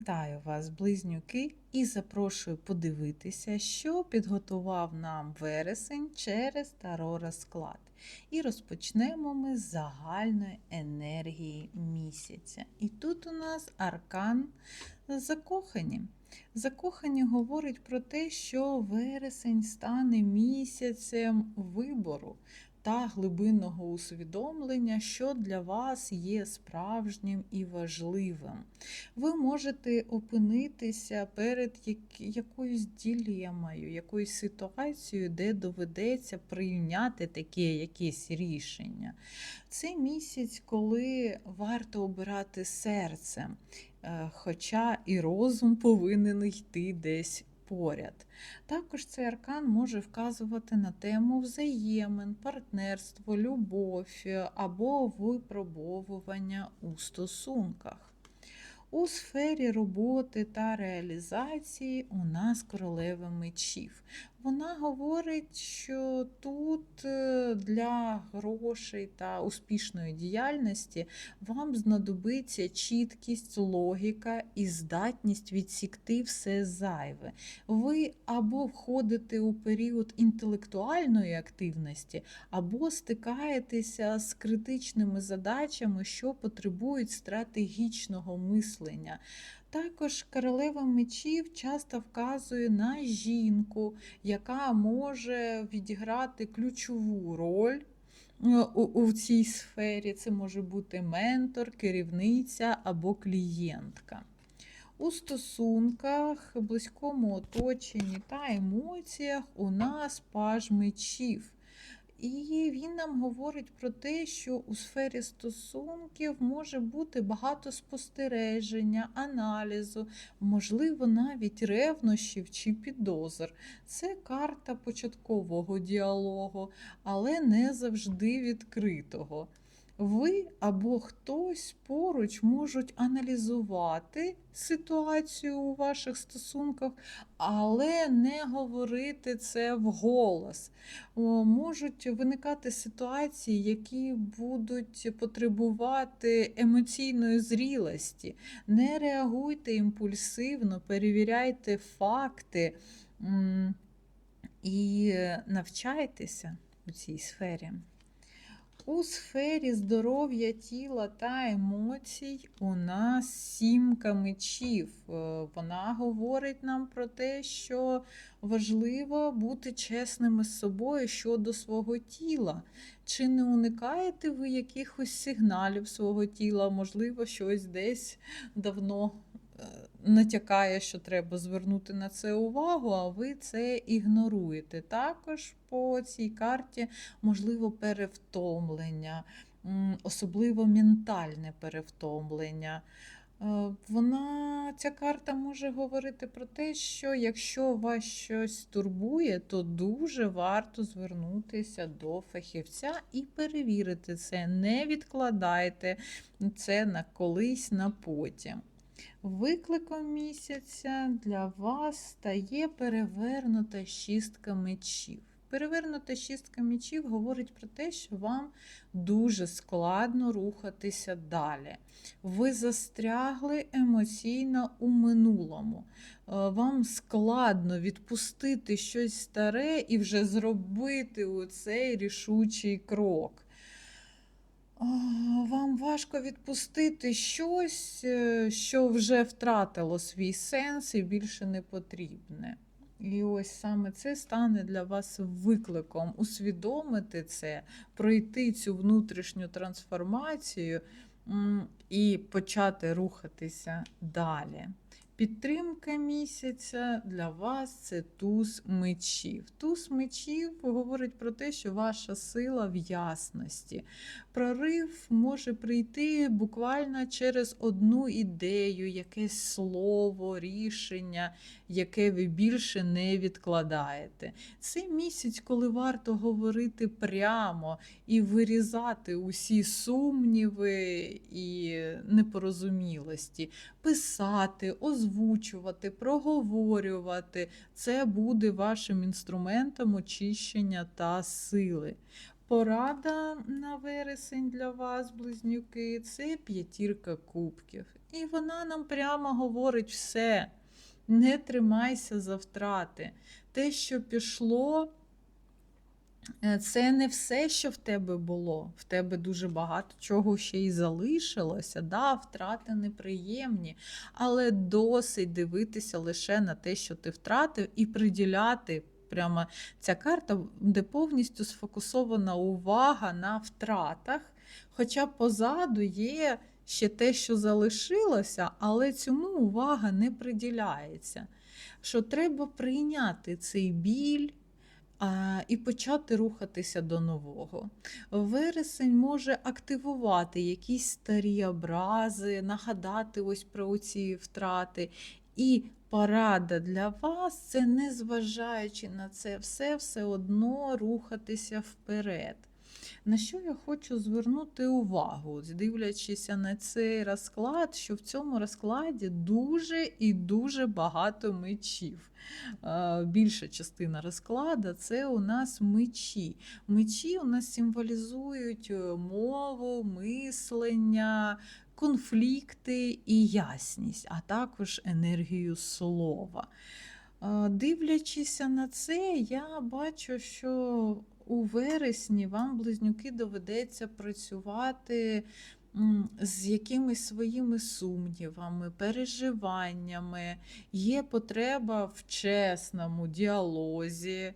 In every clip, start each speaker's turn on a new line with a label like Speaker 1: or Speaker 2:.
Speaker 1: Вітаю вас, близнюки, і запрошую подивитися, що підготував нам вересень через таро розклад. І розпочнемо ми з загальної енергії місяця. І тут у нас аркан закохані. Закохані говорить про те, що вересень стане місяцем вибору та глибинного усвідомлення, що для вас є справжнім і важливим. Ви можете опинитися перед якоюсь ділемою, якоюсь ситуацією, де доведеться прийняти таке якесь рішення. Це місяць, коли варто обирати серцем, е, хоча і розум повинен йти десь поряд. Також цей аркан може вказувати на тему взаємин, партнерство, любов е, або випробовування у стосунках. У сфері роботи та реалізації у нас королева мечів. Вона говорить, що тут е, для грошей та успішної діяльності вам знадобиться чіткість, логіка і здатність відсікти все зайве. Ви або входите у період інтелектуальної активності, або стикаєтеся з критичними задачами, що потребують стратегічного мислення. Також королева мечів часто вказує на жінку, яка може відіграти ключову роль е, у, у цій сфері. Це може бути ментор, керівниця або клієнтка. У стосунках, близькому оточенні та емоціях у нас паж мечів. І він нам говорить про те, що у сфері стосунків може бути багато спостереження, аналізу, можливо, навіть ревнощів чи підозр. Це карта початкового діалогу, але не завжди відкритого ви або хтось поруч можуть аналізувати ситуацію у ваших стосунках, але не говорити це вголос. Можуть виникати ситуації, які будуть потребувати емоційної зрілості. Не реагуйте імпульсивно, перевіряйте факти і навчайтеся у цій сфері. У сфері здоров'я тіла та емоцій у нас сімка мечів. Е, вона говорить нам про те, що важливо бути чесними з собою щодо свого тіла. Чи не уникаєте ви якихось сигналів свого тіла? Можливо, щось десь давно натякає, що треба звернути на це увагу, а ви це ігноруєте. Також по цій карті можливо перевтомлення, особливо ментальне перевтомлення. Е, вона, Ця карта може говорити про те, що якщо вас щось турбує, то дуже варто звернутися до фахівця і перевірити це. Не відкладайте це на колись на потім. Викликом місяця для вас стає перевернута шістка мечів. Перевернута шістка мечів говорить про те, що вам дуже складно рухатися далі. Ви застрягли емоційно у минулому. Е, вам складно відпустити щось старе і вже зробити цей рішучий крок. Вам важко відпустити щось, е, що вже втратило свій сенс і більше не потрібне. І ось саме це стане для вас викликом усвідомити це, пройти цю внутрішню трансформацію і почати рухатися далі. Підтримка місяця для вас це туз мечів. Туз мечів говорить про те, що ваша сила в ясності. Прорив може прийти буквально через одну ідею, якесь слово, рішення, яке ви більше не відкладаєте. Це місяць, коли варто говорити прямо і вирізати усі сумніви і непорозумілості, писати, озвучувати озвучувати, проговорювати. Це буде вашим інструментом очищення та сили. Порада на вересень для вас, близнюки, це п'ятірка кубків. І вона нам прямо говорить все. Не тримайся за втрати. Те, що пішло, це не все, що в тебе було. В тебе дуже багато чого ще й залишилося. Да, втрати неприємні, але досить дивитися лише на те, що ти втратив, і приділяти прямо ця карта, де повністю сфокусована увага на втратах. Хоча позаду є ще те, що залишилося, але цьому увага не приділяється. Що треба прийняти цей біль і почати рухатися до нового. Вересень може активувати якісь старі образи, нагадати ось про ці втрати. І порада для вас це, незважаючи на це все, все одно рухатися вперед. На що я хочу звернути увагу, Ось дивлячися на цей розклад, що в цьому розкладі дуже і дуже багато мечів. Більша частина розкладу це у нас мечі. Мечі у нас символізують е, мову, мислення, конфлікти і ясність, а також енергію слова. Дивлячися на це, я бачу, що у вересні вам, близнюки, доведеться працювати з якимись своїми сумнівами, переживаннями. Є потреба в чесному діалозі.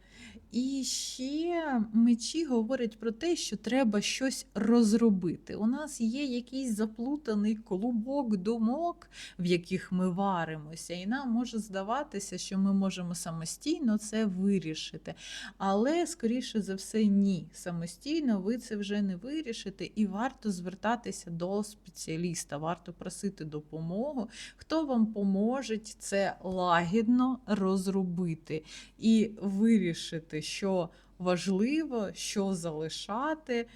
Speaker 1: І ще мечі говорять про те, що треба щось розробити. У нас є якийсь заплутаний клубок думок, в яких ми варимося, і нам може здаватися, що ми можемо самостійно це вирішити. Але, скоріше за все, ні. Самостійно ви це вже не вирішите, і варто звертатися до спеціаліста, варто просити допомогу, хто вам поможе це лагідно розробити і вирішити, що важливо, що залишати,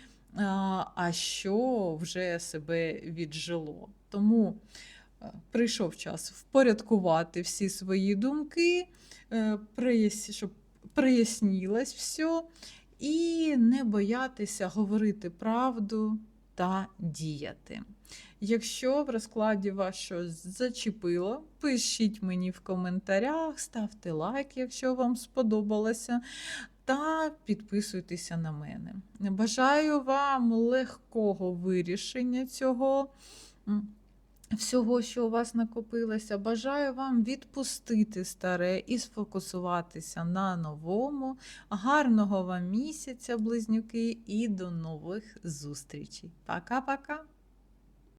Speaker 1: а що вже себе віджило. Тому е, прийшов час впорядкувати всі свої думки, е, щоб прояснілось все, і не боятися говорити правду та діяти. Якщо в розкладі вас щось зачепило, пишіть мені в коментарях, ставте лайк, якщо вам сподобалося, та підписуйтеся на мене. Бажаю вам легкого вирішення цього. Всього, що у вас накопилося, бажаю вам відпустити старе і сфокусуватися на новому. Гарного вам місяця, близнюки, і до нових зустрічей. Пока-пока!